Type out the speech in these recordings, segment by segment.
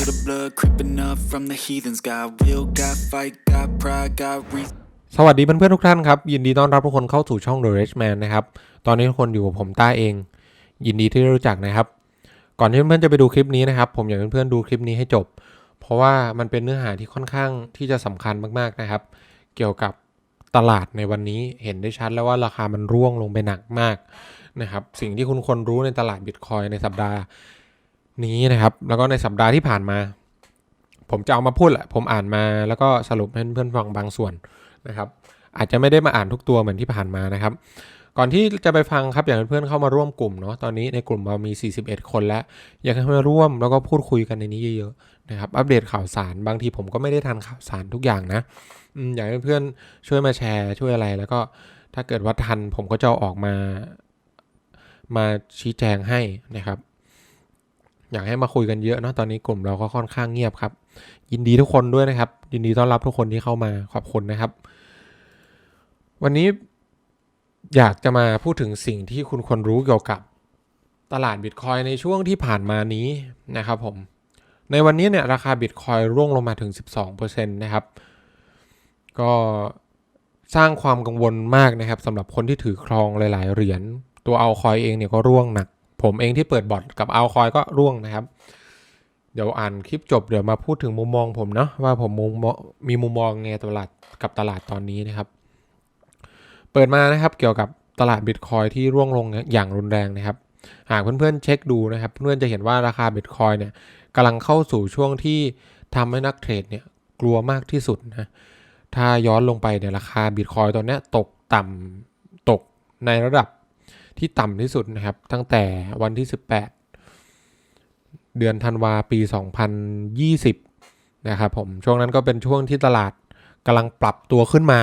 feel the blood creeping up from the heathens. Got will, got fight, got pride, got reason. สวัสดีเพื่อนๆทุกท่านครับ ยินดีต้อนรับทุกคนเข้าสู่ช่อง The Rich Man นะครับ ตอนนี้ทุกคนอยู่กับผมต้าเอง ยินดีที่ได้รู้จักนะครับ ก่อนที่เพื่อนๆจะไปดูคลิปนี้นะครับ ผมอยากให้เพื่อนๆดูคลิปนี้ให้จบ เพราะว่ามันเป็นเนื้อหาที่ค่อนข้างที่จะสำคัญมากๆนะครับ เกี่ยวกับตลาดในวันนี้เห็นได้ชัดแล้วว่าราคามันร่วงลงไปหนักมากนะครับ สิ่งที่คุณควรรู้ในตลาดบิตคอยในสัปดาห์ นี้นะครับ แล้วก็ในสัปดาห์ที่ผ่านมา ผมจะเอามาพูดแหละ ผมอ่านมาแล้วก็สรุปให้เพื่อนๆฟังบางส่วนนะครับ อาจจะไม่ได้มาอ่านทุกตัวเหมือนที่ผ่านมานะครับ ก่อนที่จะไปฟังครับอยากให้เพื่อนเข้ามาร่วมกลุ่มเนาะตอนนี้ในกลุ่มเรามี 41 คนแล้ว อยากให้มาร่วมแล้วก็พูดคุยกันในนี้เยอะๆนะครับ อัปเดตข่าวสารบางทีผมก็ไม่ได้ทันข่าวสารทุกอย่างนะอยากให้เพื่อนช่วยมาแชร์ช่วยอะไรแล้วก็ถ้าเกิดว่าทันผมก็จะออกมามาชี้แจงให้นะครับ อยากให้มาคุยกันเยอะเนาะตอนนี้กลุ่มเราก็ค่อนข้างเงียบครับ ยินดีทุกคนด้วยนะครับ ยินดีต้อนรับทุกคนที่เข้ามาขอบคุณนะครับ วันนี้อยากจะมาพูดถึงสิ่งที่คุณควรรู้เกี่ยวกับตลาดบิตคอยในช่วงที่ผ่านมานี้นะครับผม ในวันนี้เนี่ยราคาบิตคอยร่วงลงมาถึง 12%นะครับ ก็สร้างความกังวลมากนะครับสำหรับคนที่ถือครองหลาย ๆ เหรียญตัวเอาคอยเองเนี่ยก็ร่วงหนัก ผมเองที่เปิดบอทกับเอาคอยก็ร่วงนะครับ เดี๋ยวอ่านคลิปจบเดี๋ยวมาพูดถึงมุมมองผมเนาะว่าผมมุมมีมุมมองไงตลาดกับตลาดตอนนี้นะครับ เปิดมานะครับเกี่ยวกับตลาดบิตคอยที่ร่วงลงอย่างรุนแรงนะครับ หากเพื่อนๆเช็คดูนะครับ เพื่อนๆจะเห็นว่าราคาบิตคอยเนี่ยกำลังเข้าสู่ช่วงที่ทำให้นักเทรดเนี่ยกลัวมากที่สุดนะ ถ้าย้อนลงไปเนี่ยราคาบิตคอยตอนนี้ตกต่ำตกในระดับ ที่ต่ำที่สุดนะครับ ตั้งแต่วันที่ 18 เดือนธันวาปี 2020 นะครับผมช่วงนั้นก็เป็นช่วงที่ตลาดกำลังปรับตัวขึ้นมา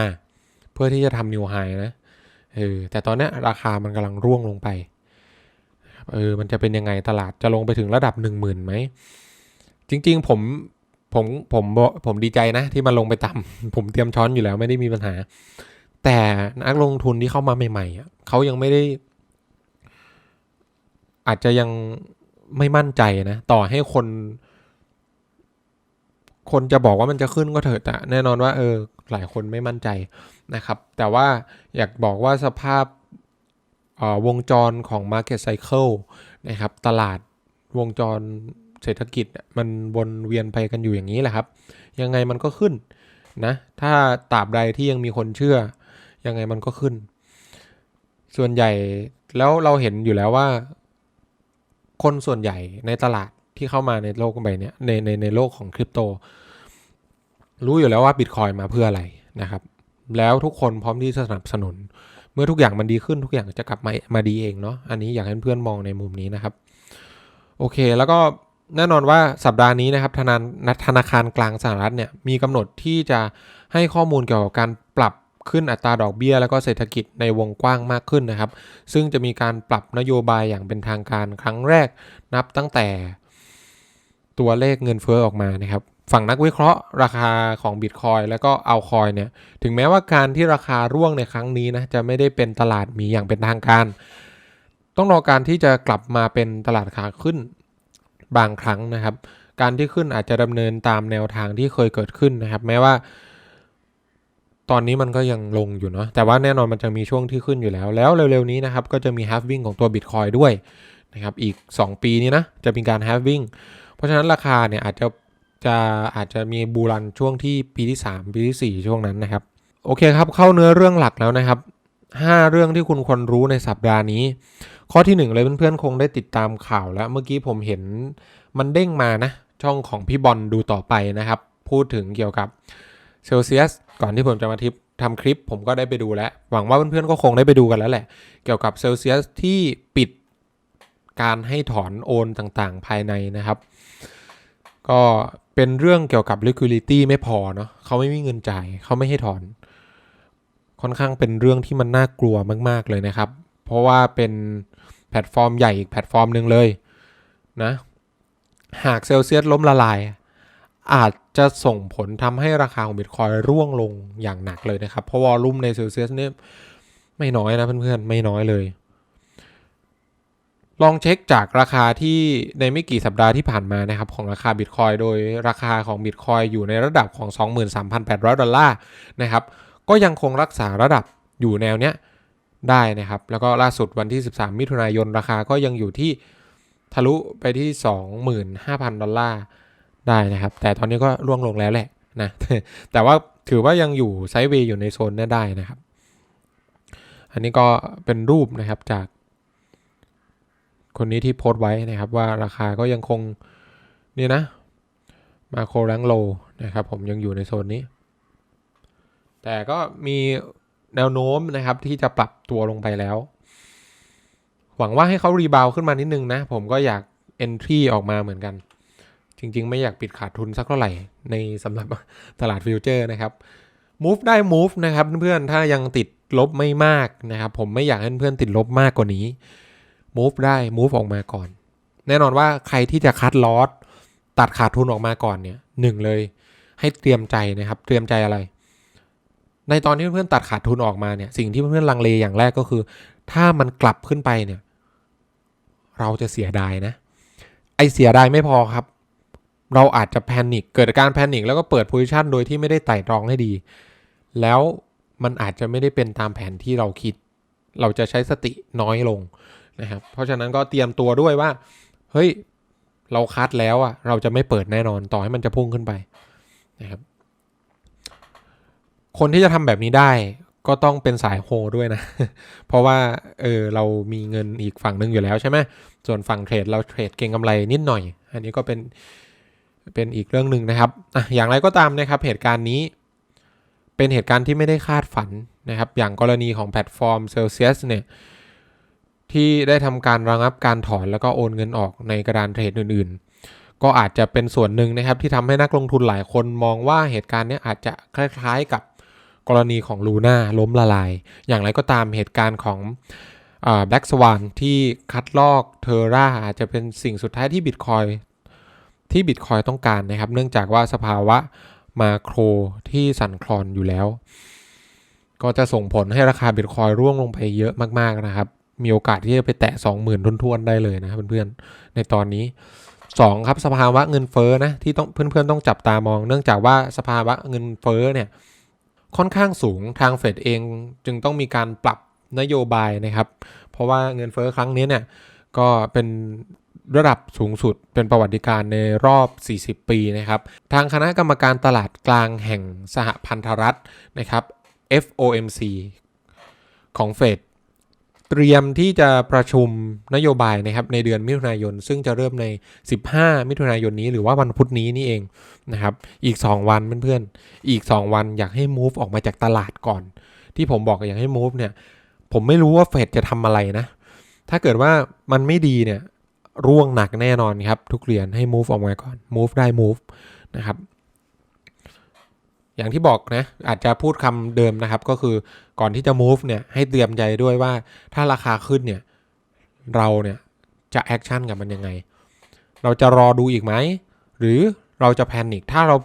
เพื่อที่จะทำนิวไฮนะเออแต่ตอนนี้ราคามันกำลังร่วงลงไปเออมันจะเป็นยังไงตลาดจะลงไปถึงระดับ 1 0,000ไหม จริง ๆ ผมผมผมผมดีใจนะ ที่มันลงไปต่ำผมเตรียมช้อนอยู่แล้วไม่ได้มีปัญหา แต่นักลงทุนที่เข้ามาใหม่ๆเขายังไม่ได้ อาจจะยังไม่มั่นใจนะ ต่อให้คน คนจะบอกว่ามันจะขึ้นก็เถอะแต่แน่นอนว่า เออ หลายคนไม่มั่นใจนะครับ แต่ว่าอยากบอกว่าสภาพวงจรของ Market Cycle นะครับ ตลาดวงจรเศรษฐกิจมันวนเวียนไปกันอยู่อย่างนี้แหละครับ ยังไงมันก็ขึ้นนะ ถ้าตราบใดที่ยังมีคนเชื่อ ยังไงมันก็ขึ้น ส่วนใหญ่แล้วเราเห็นอยู่แล้วว่า คนส่วนใหญ่ในตลาดที่เข้ามาในโลกใบนี้ในในในโลกของคริปโต รู้อยู่แล้วว่าบิตคอยมาเพื่ออะไรนะครับ แล้วทุกคนพร้อมที่จะสนับสนุน เมื่อทุกอย่างมันดีขึ้นทุกอย่างจะกลับมามาดีเองเนาะอันนี้อยากให้เพื่อนมองในมุมนี้นะครับ โอเคแล้วก็แน่นอนว่าสัปดาห์นี้นะครับธนาธนาคารกลางสหรัฐเนี่ยมีกำหนดที่จะให้ข้อมูลเกี่ยวกับการ ขึ้นอัตราดอกเบี้ย แล้วก็เศรษฐกิจในวงกว้างมากขึ้นนะครับ ซึ่งจะมีการปรับนโยบายอย่างเป็นทางการครั้งแรกนับตั้งแต่ตัวเลขเงินเฟ้อออกมานะครับ ฝั่งนักวิเคราะห์ราคาของบิตคอยแล้วก็เอาคอยเนี่ยถึงแม้ว่าการที่ราคาร่วงในครั้งนี้นะจะไม่ได้เป็นตลาดมีอย่างเป็นทางการ ต้องรอการที่จะกลับมาเป็นตลาดขาขึ้นบางครั้งนะครับ การที่ขึ้นอาจจะดำเนินตามแนวทางที่เคยเกิดขึ้นนะครับ แม้ว่า ตอนนี้มันก็ยังลงอยู่เนาะแต่ว่าแน่นอนมันจะมีช่วงที่ขึ้นอยู่แล้ว แล้วเร็วๆนี้นะครับก็จะมี halving ของตัว Bitcoin ด้วยนะครับอีก 2 ปีนี้นะจะมีการ halving เพราะฉะนั้นราคาเนี่ยอาจจะจะอาจจะมีบูรันช่วงที่ปีที่ 3 ปีที่ 4 ช่วงนั้นนะครับ โอเคครับเข้าเนื้อเรื่องหลักแล้วนะครับ 5 เรื่องที่คุณควรรู้ในสัปดาห์นี้ ข้อที่ 1 เลยเพื่อนๆคงได้ติดตามข่าวแล้ว เมื่อกี้ผมเห็นมันเด้งมานะช่องของพี่บอลดูต่อไปนะครับ พูดถึงเกี่ยวกับ เซลเซียสก่อนที่ผมจะมาทิปทำคลิปผมก็ได้ไปดูแล้ว หวังว่าเพื่อนๆก็คงได้ไปดูกันแล้วแหละ เกี่ยวกับเซลเซียสที่ปิดการให้ถอนโอนต่างๆ ภายในนะครับ ก็เป็นเรื่องเกี่ยวกับ liquidity ไม่พอเนาะเขาไม่มีเงินจ่ายเขาไม่ให้ถอน ค่อนข้างเป็นเรื่องที่มันน่ากลัวมากๆเลยนะครับ เพราะว่าเป็นแพลตฟอร์มใหญ่อีกแพลตฟอร์มหนึ่งเลยนะ หากเซลเซียสล้มละลาย อาจจะส่งผลทำให้ราคาของบิตคอยร่วงลงอย่างหนักเลยนะครับ เพราะวอลลุ่มในเซลเซียสเนี่ยไม่น้อยนะเพื่อนๆ ไม่น้อยเลย ลองเช็คจากราคาที่ในไม่กี่สัปดาห์ที่ผ่านมานะครับของราคาบิตคอยโดยราคาของบิตคอยอยู่ในระดับของ 23,800 ดอลลาร์นะครับ ก็ยังคงรักษาระดับอยู่แนวเนี้ยได้นะครับ แล้วก็ล่าสุดวันที่ 13 มิถุนายนราคาก็ยังอยู่ที่ทะลุไปที่ 25,000 ดอลลาร์ ได้นะครับ แต่ตอนนี้ก็ร่วงลงแล้วแหละนะแต่ว่าถือว่ายังอยู่ไซด์เวย์อยู่ในโซนนี้ได้นะครับ อันนี้ก็เป็นรูปนะครับจาก คนนี้ที่โพสต์ไว้นะครับ ว่าราคาก็ยังคงนี่นะมาโคแรงโลนะครับ ผมยังอยู่ในโซนนี้ แต่ก็มีแนวโน้มนะครับที่จะปรับตัวลงไปแล้ว หวังว่าให้เขารีบาวขึ้นมานิดนึงนะ ผมก็อยาก Entry ออกมาเหมือนกัน จริง ๆ ไม่อยากปิดขาดทุนสักเท่าไหร่ในสำหรับตลาดฟิวเจอร์นะครับ move ได้ move นะครับเพื่อนๆถ้ายังติดลบไม่มากนะครับ ผมไม่อยากให้เพื่อนๆติดลบมากกว่านี้ move ได้ move ออกมาก่อน แน่นอนว่าใครที่จะคัดลอสตัดขาดทุนออกมาก่อนเนี่ยหนึ่งเลย ให้เตรียมใจนะครับ เตรียมใจอะไร ในตอนที่เพื่อนๆตัดขาดทุนออกมาเนี่ย สิ่งที่เพื่อนๆลังเลอย่างแรกก็คือ ถ้ามันกลับขึ้นไปเนี่ย เราจะเสียดายนะ ไอเสียดายไม่พอครับ เราอาจจะแพนิคเกิดการแพนิคแล้วก็เปิดโพซิชันโดยที่ไม่ได้ไต่ตรองให้ดี แล้วมันอาจจะไม่ได้เป็นตามแผนที่เราคิด เราจะใช้สติน้อยลงนะครับ เพราะฉะนั้นก็เตรียมตัวด้วยว่า เฮ้ย เราคัดแล้วอะเราจะไม่เปิดแน่นอนต่อให้มันจะพุ่งขึ้นไปนะครับ คนที่จะทำแบบนี้ได้ก็ต้องเป็นสายโฮด้วยนะ เพราะว่าเออเรามีเงินอีกฝั่งหนึ่งอยู่แล้วใช่ไหมส่วนฝั่งเทรดเราเทรดเก็งกำไรนิดหน่อย อันนี้ก็เป็น เป็นอีกเรื่องหนึ่งนะครับอะอย่างไรก็ตามนะครับเหตุการณ์นี้ เป็นเหตุการณ์ที่ไม่ได้คาดฝันนะครับ อย่างกรณีของแพลตฟอร์ม Celsius เนี่ยที่ได้ทำการระงับการถอนแล้วก็โอนเงินออกในกระดานเทรดอื่น ๆ ก็อาจจะเป็นส่วนหนึ่งนะครับ ที่ทำให้นักลงทุนหลายคนมองว่าเหตุการณ์นี้อาจจะคล้ายๆกับกรณีของลูน่าล้มละลาย อย่างไรก็ตามเหตุการณ์ของแบ็กสวานที่คัดลอกเทอร่าอาจจะเป็นสิ่งสุดท้ายที่บิตคอย ที่บิตคอยต้องการนะครับ เนื่องจากว่าสภาวะมาโครที่สั่นคลอนอยู่แล้ว ก็จะส่งผลให้ราคาบิตคอยร่วงลงไปเยอะมากๆนะครับ มีโอกาสที่จะไปแตะ 20,000ทุนๆได้เลยนะครับเพื่อนๆในตอนนี้ 2 ครับสภาวะเงินเฟ้อนะที่ต้องเพื่อนๆต้องจับตามอง เนื่องจากว่าสภาวะเงินเฟ้อเนี่ยค่อนข้างสูงทางเฟดเองจึงต้องมีการปรับนโยบายนะครับ เพราะว่าเงินเฟ้อครั้งนี้เนี่ยก็เป็น ระดับสูงสุดเป็นประวัติการณ์ในรอบ 40 ปีนะครับ ทางคณะกรรมการตลาดกลางแห่งสหพันธรัฐนะครับ FOMC ของเฟดเตรียมที่จะประชุมนโยบายนะครับในเดือนมิถุนายน ซึ่งจะเริ่มใน 15 มิถุนายนนี้หรือว่าวันพุธนี้นี่เองนะครับ อีก 2 วันเพื่อนๆ อีก 2 วันอยากให้ move ออกมาจากตลาดก่อน ที่ผมบอกอยากให้ move เนี่ย ผมไม่รู้ว่าเฟดจะทำอะไรนะ ถ้าเกิดว่ามันไม่ดีเนี่ย ร่วงหนักแน่นอนครับ ทุกเหรียญให้ move ออกมาก่อน move ได้ move นะครับ อย่างที่บอกนะ อาจจะพูดคำเดิมนะครับ ก็คือก่อนที่จะ move เนี่ยให้เตรียมใจด้วยว่าถ้าราคาขึ้นเนี่ย เราเนี่ยจะแอคชั่นกับมันยังไง เราจะรอดูอีกไหม หรือเราจะแพนิคถ้าเรา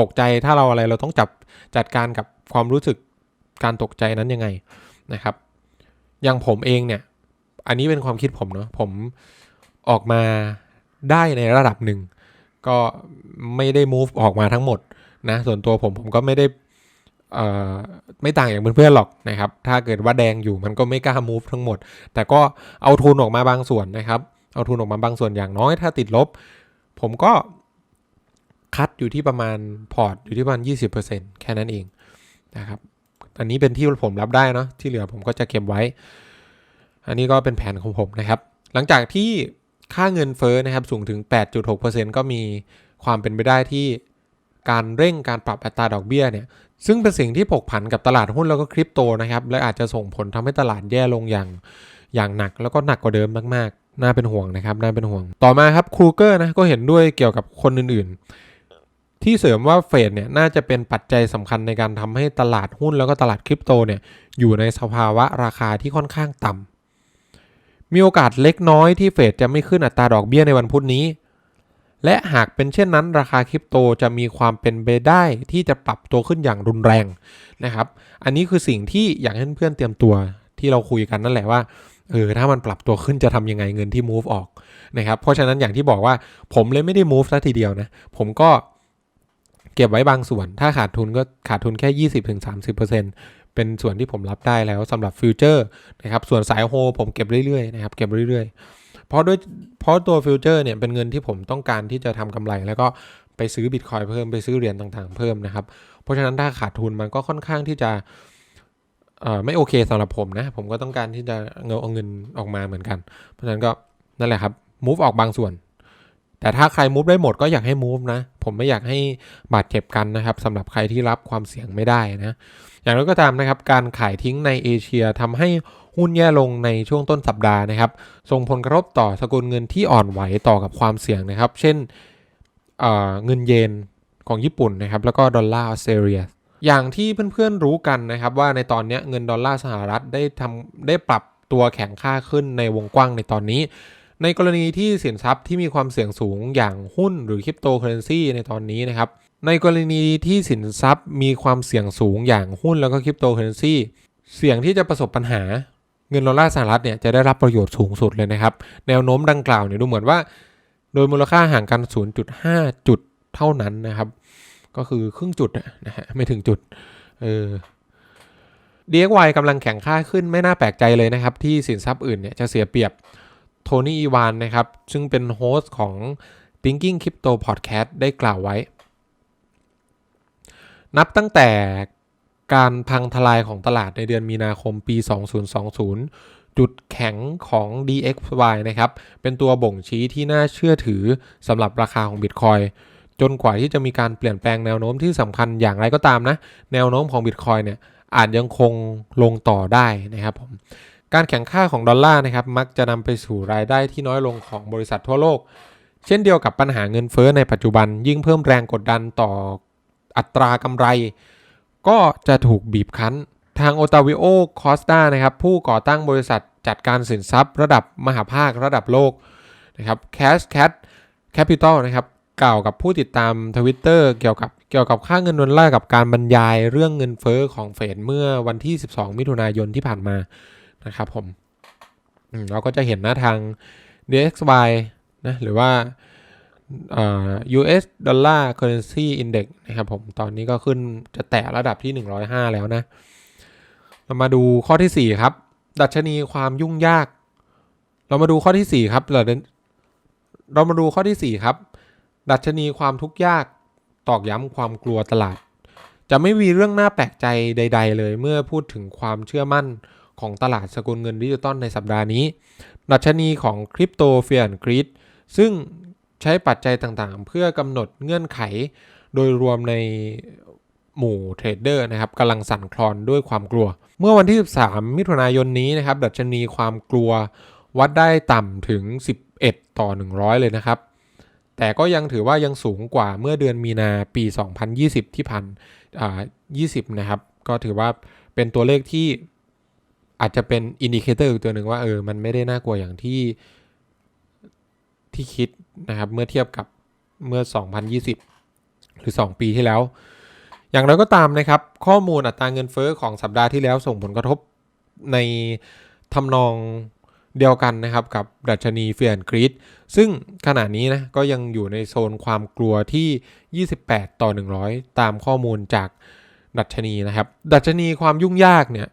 ตกใจถ้าเราอะไรเราต้องจับจัดการกับความรู้สึกการตกใจนั้นยังไงนะครับ อย่างผมเองเนี่ย อันนี้เป็นความคิดผมเนาะผม ออกมาได้ในระดับหนึ่ง ก็ไม่ได้ move ออกมาทั้งหมดนะ ส่วนตัวผมผมก็ไม่ได้ไม่ต่างอย่างเพื่อนๆหรอกนะครับ ถ้าเกิดว่าแดงอยู่มันก็ไม่กล้า move ทั้งหมด แต่ก็เอาทุนออกมาบางส่วนนะครับ เอาทุนออกมาบางส่วนอย่างน้อย ถ้าติดลบ ผมก็คัดอยู่ที่ประมาณพอร์ตอยู่ที่ประมาณ 20%แค่นั้นเองนะครับ อันนี้เป็นที่ผมรับได้เนาะ ที่เหลือผมก็จะเก็บไว้ อันนี้ก็เป็นแผนของผมนะครับ หลังจากที่ ค่าเงินเฟ้อนะครับสูงถึง 8.6%ก็มีความเป็นไปได้ที่การเร่งการปรับอัตราดอกเบี้ยเนี่ยซึ่งเป็นสิ่งที่ผกผันกับตลาดหุ้นแล้วก็คริปโตนะครับ และอาจจะส่งผลทำให้ตลาดแย่ลงอย่างอย่างหนักแล้วก็หนักกว่าเดิมมากๆ น่าเป็นห่วงนะครับ น่าเป็นห่วง ต่อมาครับครูเกอร์นะก็เห็นด้วยเกี่ยวกับคนอื่นๆ ที่เสริมว่าเฟดเนี่ยน่าจะเป็นปัจจัยสำคัญในการทำให้ตลาดหุ้นแล้วก็ตลาดคริปโตเนี่ยอยู่ในสภาวะราคาที่ค่อนข้างต่ำ มีโอกาสเล็กน้อยที่เฟดจะไม่ขึ้นอัตราดอกเบี้ยในวันพุธนี้ และหากเป็นเช่นนั้น ราคาคริปโตจะมีความเป็นไปได้ที่จะปรับตัวขึ้นอย่างรุนแรงนะครับ อันนี้คือสิ่งที่อยากให้เพื่อนเตรียมตัวที่เราคุยกันนั่นแหละว่าเออถ้ามันปรับตัวขึ้นจะทำยังไงเงินที่ move ออกนะครับ เพราะฉะนั้นอย่างที่บอกว่าผมเลยไม่ได้ move ซะทีเดียวนะ ผมก็เก็บไว้บางส่วน ถ้าขาดทุนก็ขาดทุนแค่ 20-30% เป็นส่วนที่ผมรับได้แล้วสำหรับฟิวเจอร์นะครับส่วนสายโฮผมเก็บเรื่อยๆนะครับเก็บเรื่อยๆ เพราะด้วยเพราะตัวฟิวเจอร์เนี่ยเป็นเงินที่ผมต้องการที่จะทำกำไร แล้วก็ไปซื้อบิตคอยเพิ่มไปซื้อเหรียญต่างๆเพิ่มนะครับเพราะฉะนั้นถ้าขาดทุนมันก็ค่อนข้างที่จะไม่โอเคสำหรับผมนะ ผมก็ต้องการที่จะเงเอาเงินออกมาเหมือนกัน เพราะฉะนั้นก็นั่นแหละครับ move ออกบางส่วน แต่ถ้าใคร move ได้หมดก็อยากให้ move นะ ผมไม่อยากให้บาดเจ็บกันนะครับสำหรับใครที่รับความเสี่ยงไม่ได้นะ อย่างไรก็ตามนะครับ การขายทิ้งในเอเชียทำให้หุ้นแย่ลงในช่วงต้นสัปดาห์นะครับ ส่งผลกระทบต่อสกุลเงินที่อ่อนไหวต่อกับความเสี่ยงนะครับ เช่นเเงินเยนของญี่ปุ่นนะครับแล้วก็ดอลลาร์ออสเตรเลียอย่างที่เพื่อนๆรู้กันนะครับว่าในตอนนี้เงินดอลลาร์สหรัฐได้ทำได้ปรับตัวแข็งค่าขึ้นในวงกว้างในตอนนี้ ในกรณีที่สินทรัพย์ที่มีความเสี่ยงสูงอย่างหุ้นหรือคริปโตเคอเรนซีในตอนนี้นะครับ ในกรณีที่สินทรัพย์มีความเสี่ยงสูงอย่างหุ้นแล้วก็คริปโตเคอเรนซีเสี่ยงที่จะประสบปัญหาเงินดอลลาร์สหรัฐเนี่ยจะได้รับประโยชน์สูงสุดเลยนะครับ แนวโน้มดังกล่าวเนี่ยดูเหมือนว่า โดยมูลค่าห่างกัน 0.5 จุดเท่านั้นนะครับ ก็คือครึ่งจุดนะฮะไม่ถึงจุดเออ DXY กำลังแข่งค่าขึ้นไม่น่าแปลกใจเลยนะครับ ที่สินทรัพย์อื่นเนี่ยจะเสียเปรียบ ทนี่อีวานนะครับ ซึ่งเป็นโฮสต์ของ Thinking Crypto Podcast ได้กล่าวไว้ นับตั้งแต่การพังทลายของตลาดในเดือนมีนาคมปี 2020 จุดแข็งของ DXY นะครับ เป็นตัวบ่งชี้ที่น่าเชื่อถือสำหรับราคาของ Bitcoin จนกว่าที่จะมีการเปลี่ยนแปลงแนวโน้มที่สำคัญอย่างไรก็ตามนะ แนวโน้มของ Bitcoin เนี่ยอาจยังคงลงต่อได้นะครับผม การแข่งค่าของดอลลาร์นะครับมักจะนำไปสู่รายได้ที่น้อยลงของบริษัททั่วโลก เช่นเดียวกับปัญหาเงินเฟ้อในปัจจุบัน ยิ่งเพิ่มแรงกดดันต่ออัตรากำไร ก็จะถูกบีบคั้น ทางโอตาวิโอคอสตานะครับผู้ก่อตั้งบริษัทจัดการสินทรัพย์ ระดับมหาภาคระดับโลกนะครับ Cash Cat Capital นะครับกล่าวกับผู้ติดตามทวิตเตอร์เกี่ยวกับเกี่ยวกับค่าเงินดอลลาร์กับการบรรยายเรื่องเงินเฟ้อของเฟดเมื่อวันที่ 12 มิถุนายนที่ผ่านมา นะครับผมเราก็จะเห็นหน้าทาง DXY นะหรือว่าเอ่อ US Dollar Currency Index นะครับผม ตอนนี้ก็ขึ้นจะแตะระดับที่ 105 แล้วนะ เรามาดูข้อที่ 4 ครับ ดัชนีความยุ่งยาก เรามาดูข้อที่ 4 ครับ เราเรามาดูข้อที่ 4 ครับ ดัชนีความทุกข์ยากตอกย้ำความกลัวตลาด จะไม่มีเรื่องน่าแปลกใจใด ๆ เลยเมื่อพูดถึงความเชื่อมั่น ของตลาดสกุลเงินดิจิตอลในสัปดาห์นี้ ดัชนีของคริปโตเฟียนกรีดซึ่งใช้ปัจจัยต่างๆ เพื่อกำหนดเงื่อนไข โดยรวมในหมู่เทรดเดอร์นะครับกำลังสั่นคลอนด้วยความกลัว เมื่อวันที่ 13 มิถุนายนนี้นะครับ ดัชนีความกลัววัดได้ต่ำถึง 11 ต่อ 100 เลยนะครับ แต่ก็ยังถือว่ายังสูงกว่าเมื่อเดือนมีนาปี 2020 ที่ผ่านอ่า20 นะครับ ก็ถือว่าเป็นตัวเลขที่ อาจจะเป็นอินดิเคเตอร์อีกตัวหนึ่งว่าเออมันไม่ได้น่ากลัวอย่างที่ที่คิดนะครับ เมื่อเทียบกับเมื่อ 2020 หรือ 2 ปีที่แล้ว อย่างไรก็ตามนะครับ ข้อมูลอัตราเงินเฟอ้อของสัปดาห์ที่แล้วส่งผลกระทบในทำนองเดียวกันนะครับกับดัชนีเฟียนกรีดซึ่งขณะนี้นะก็ยังอยู่ในโซนความกลัวที่ 28 ต่อ 100 ตามข้อมูลจากดัชนีนะครับ ดัชนีความยุ่งยากเนี่ย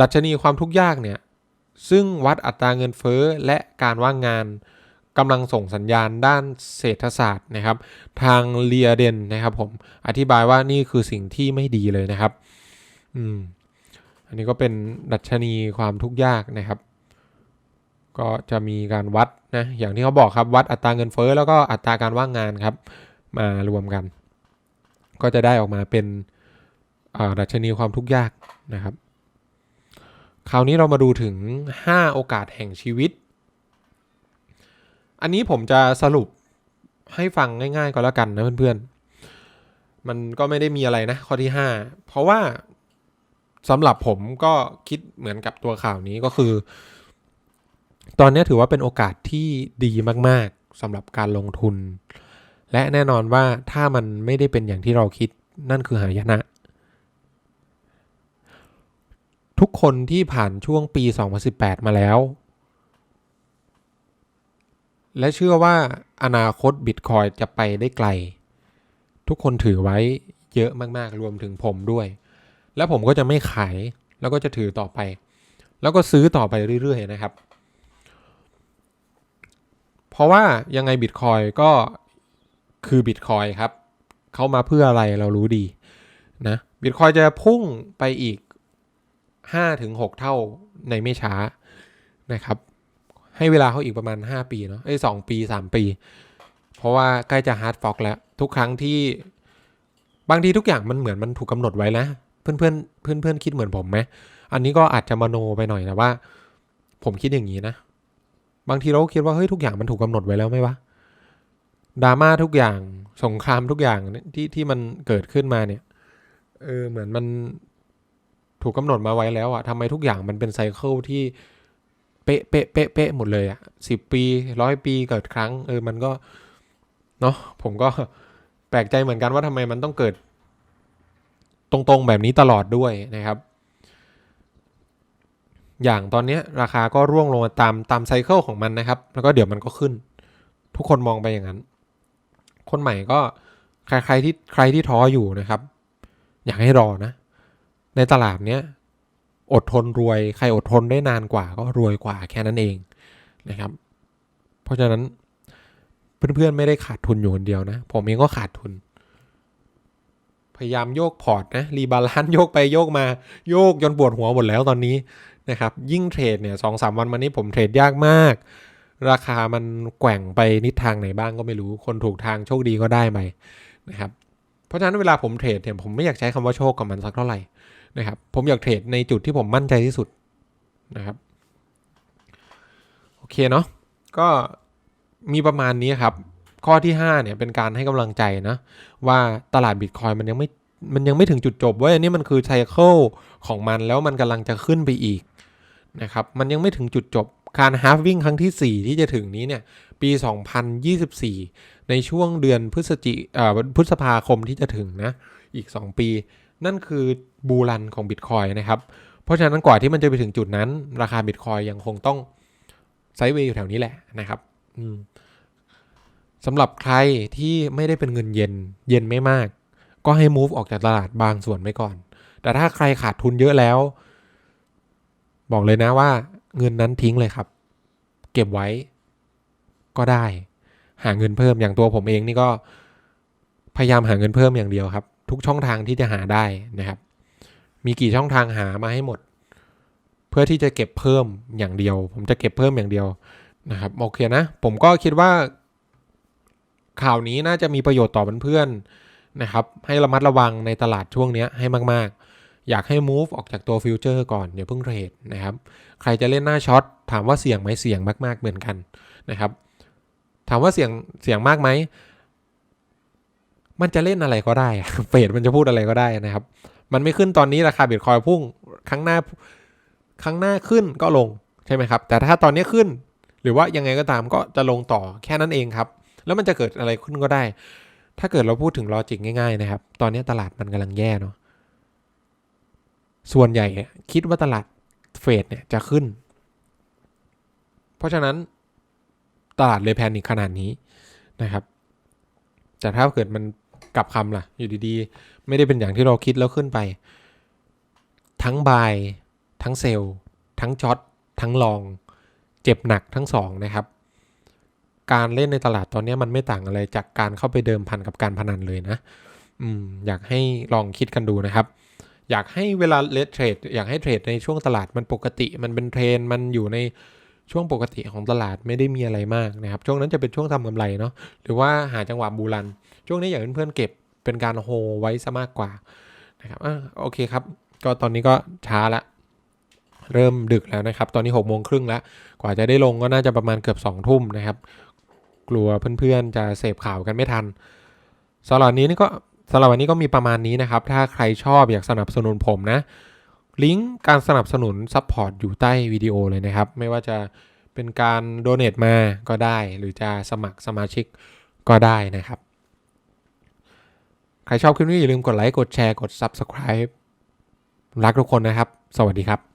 ดัชนีความทุกข์ยากเนี่ย ซึ่งวัดอัตราเงินเฟ้อและการว่างงานกำลังส่งสัญญาณด้านเศรษฐศาสตร์นะครับ ทางเลียเดนนะครับผมอธิบายว่านี่คือสิ่งที่ไม่ดีเลยนะครับ อืม อันนี้ก็เป็นดัชนีความทุกข์ยากนะครับ ก็จะมีการวัดนะอย่างที่เขาบอกครับวัดอัตราเงินเฟ้อแล้วก็อัตราการว่างงานครับ มารวมกัน ก็จะได้ออกมาเป็นดัชนีความทุกข์ยากนะครับ คราวนี้เรามาดูถึง 5 โอกาสแห่งชีวิต อันนี้ผมจะสรุปให้ฟังง่ายๆก็แล้วกันนะเพื่อนๆ มันก็ไม่ได้มีอะไรนะ ข้อที่ 5 เพราะว่าสำหรับผมก็คิดเหมือนกับตัวข่าวนี้ก็คือ ตอนนี้ถือว่าเป็นโอกาสที่ดีมากๆสำหรับการลงทุน และแน่นอนว่าถ้ามันไม่ได้เป็นอย่างที่เราคิดนั่นคือหายนะ ทุกคนที่ผ่านช่วงปี 2018 มาแล้ว และเชื่อว่าอนาคตบิตคอยจะไปได้ไกล ทุกคนถือไว้เยอะมากๆ รวมถึงผมด้วย แล้วผมก็จะไม่ขาย แล้วก็จะถือต่อไป แล้วก็ซื้อต่อไปเรื่อยๆ นะครับ เพราะว่ายังไงบิตคอยก็คือบิตคอยครับ เข้ามาเพื่ออะไรเรารู้ดีนะบิตคอยจะพุ่งไปอีก 5-6 เท่าในไม่ช้านะครับ ให้เวลาเขาอีกประมาณ 5 ปีเนาะไอ้สองปี 3 ปี เพราะว่าใกล้จะฮาร์ดฟอกแล้ว ทุกครั้งที่บางทีทุกอย่างมันเหมือนมันถูกกำหนดไว้นะ เพื่อนเพื่อนเพื่อนเพื่อนคิดเหมือนผมไหมอันนี้ก็อาจจะมโนไปหน่อยแต่ว่า ผมคิดอย่างนี้นะ บางทีเราก็คิดว่าเฮ้ยทุกอย่างมันถูกกำหนดไว้แล้วไหมวะดราม่าทุกอย่างสงครามทุกอย่างที่ที่มันเกิดขึ้นมาเนี่ยเออเหมือนมัน ถูกกำหนดมาไว้แล้วอะทำไมทุกอย่างมันเป็นไซเคิลที่เป๊ะเป๊ะเป๊ะเป๊ะหมดเลยอะสิบปีร้อยปีเกิดครั้ง เออมันก็เนาะผมก็แปลกใจเหมือนกันว่าทำไมมันต้องเกิด ตรงๆแบบนี้ตลอดด้วยนะครับ อย่างตอนนี้ราคาก็ร่วงลงมาตามตามไซเคิลของมันนะครับ แล้วก็เดี๋ยวมันก็ขึ้น ทุกคนมองไปอย่างนั้น คนใหม่ก็ใครใครที่ใครที่ท้ออยู่นะครับ อยากให้รอนะ ในตลาดเนี้ยอดทนรวย ใครอดทนได้นานกว่าก็รวยกว่าแค่นั้นเองนะครับ เพราะฉะนั้นเพื่อนๆไม่ได้ขาดทุนอยู่คนเดียวนะ ผมเองก็ขาดทุน พยายามโยกพอร์ตนะรีบาลานซ์โยกไปโยกมาโยกจนปวดหัวหมดแล้วตอนนี้นะครับ ยิ่งเทรดเนี่ยสองสามวันมานี้ผมเทรดยากมาก ราคามันแกว่งไปนิดทางไหนบ้างก็ไม่รู้คนถูกทางโชคดีก็ได้ไปนะครับ เพราะฉะนั้นเวลาผมเทรดเนี่ยผมไม่อยากใช้คำว่าโชคกับมันสักเท่าไหร่ นะครับผมอยากเทรดในจุดที่ผมมั่นใจที่สุดนะครับโอเคเนาะก็มีประมาณนี้ครับ ข้อที่ 5 เนี่ยเป็นการให้กำลังใจนะ ว่าตลาดบิตคอยมันยังไม่มันยังไม่ถึงจุดจบว้ยอันนี้มันคือไซเคิลของมันแล้วมันกำลังจะขึ้นไปอีกนะครับมันยังไม่ถึงจุดจบการฮาฟวิ่งครั้งที่ 4 ที่จะถึงนี้เนี่ยปี 2024 ในช่วงเดือนพฤศจิพฤษภาคมที่จะถึงนะ อีก 2 ปี นั่นคือบูรันของบิตคอยนะครับ เพราะฉะนั้นกว่าที่มันจะไปถึงจุดนั้น ราคาบิตคอยยังคงต้องไซด์เวย์อยู่แถวนี้แหละนะครับสำหรับใครที่ไม่ได้เป็นเงินเย็นเย็นไม่มาก ก็ให้ move ออกจากตลาดบางส่วนไว้ก่อน แต่ถ้าใครขาดทุนเยอะแล้ว บอกเลยนะว่าเงินนั้นทิ้งเลยครับ เก็บไว้ก็ได้ หาเงินเพิ่มอย่างตัวผมเองนี่ก็พยายามหาเงินเพิ่มอย่างเดียวครับ ทุกช่องทางที่จะหาได้นะครับ มีกี่ช่องทางหามาให้หมด เพื่อที่จะเก็บเพิ่มอย่างเดียว ผมจะเก็บเพิ่มอย่างเดียวนะครับโอเคนะ ผมก็คิดว่า ข่าวนี้น่าจะมีประโยชน์ต่อเพื่อนๆนะครับ ให้ระมัดระวังในตลาดช่วงนี้ให้มากๆ อยากให้ move ออกจากตัวฟิวเจอร์ก่อนอย่าเพิ่งเทรดนะครับ ใครจะเล่นหน้าช็อตถามว่าเสี่ยงไหมเสี่ยงมาก ๆ เหมือนกันนะครับ ถามว่าเสี่ยงเสี่ยงมากไหม มันจะเล่นอะไรก็ได้เฟดมันจะพูดอะไรก็ได้นะครับ มันไม่ขึ้นตอนนี้ราคาบิตคอยพุ่งครั้งหน้าครั้งหน้าขึ้นก็ลงใช่ไหมครับ แต่ถ้าตอนนี้ขึ้น หรือว่ายังไงก็ตามก็จะลงต่อแค่นั้นเองครับ แล้วมันจะเกิดอะไรขึ้นก็ได้ ถ้าเกิดเราพูดถึงลอจิกง่ายๆนะครับ ตอนนี้ตลาดมันกำลังแย่เนาะส่วนใหญ่คิดว่าตลาดเฟดเนี่ยจะขึ้น เพราะฉะนั้นตลาดเลยแพนิคขนาดนี้นะครับ แต่ถ้าเกิดมัน กลับคำล่ะ อยู่ดีๆ ไม่ได้เป็นอย่างที่เราคิดแล้วขึ้นไป ทั้งบาย ทั้งเซลล์ ทั้งช็อต ทั้งลอง เจ็บหนักทั้งสองนะครับ การเล่นในตลาดตอนนี้มันไม่ต่างอะไรจากการเข้าไปเดิมพันกับการพนันเลยนะ อืม อยากให้ลองคิดกันดูนะครับ อยากให้เวลาเลทเทรด อยากให้เทรดในช่วงตลาดมันปกติ มันเป็นเทรน มันอยู่ในช่วงปกติของตลาดไม่ได้มีอะไรมากนะครับ ช่วงนั้นจะเป็นช่วงทำกำไรเนาะ หรือว่าหาจังหวะบูรัน ช่วงนี้อยากให้เพื่อนๆเก็บเป็นการโฮไว้ซะมากกว่านะครับอะโอเคครับ ก็ตอนนี้ก็ช้าละ เริ่มดึกแล้วนะครับ ตอนนี้หกโมงครึ่งแล้ว กว่าจะได้ลงก็น่าจะประมาณเกือบสองทุ่มนะครับ กลัวเพื่อนๆจะเสพข่าวกันไม่ทันสำหรับวันนี้นี่ก็สำหรับวันนี้ก็มีประมาณนี้นะครับ ถ้าใครชอบอยากสนับสนุนผมนะ ลิงก์การสนับสนุนซัพพอร์ตอยู่ใต้วิดีโอเลยนะครับ ไม่ว่าจะเป็นการโดเน a t มาก็ได้ หรือจะสมัครสมาชิกก็ได้นะครับ ใครชอบคลิปนี้อย่าลืมกดไลค์ กดแชร์ กด Subscribe รักทุกคนนะครับ สวัสดีครับ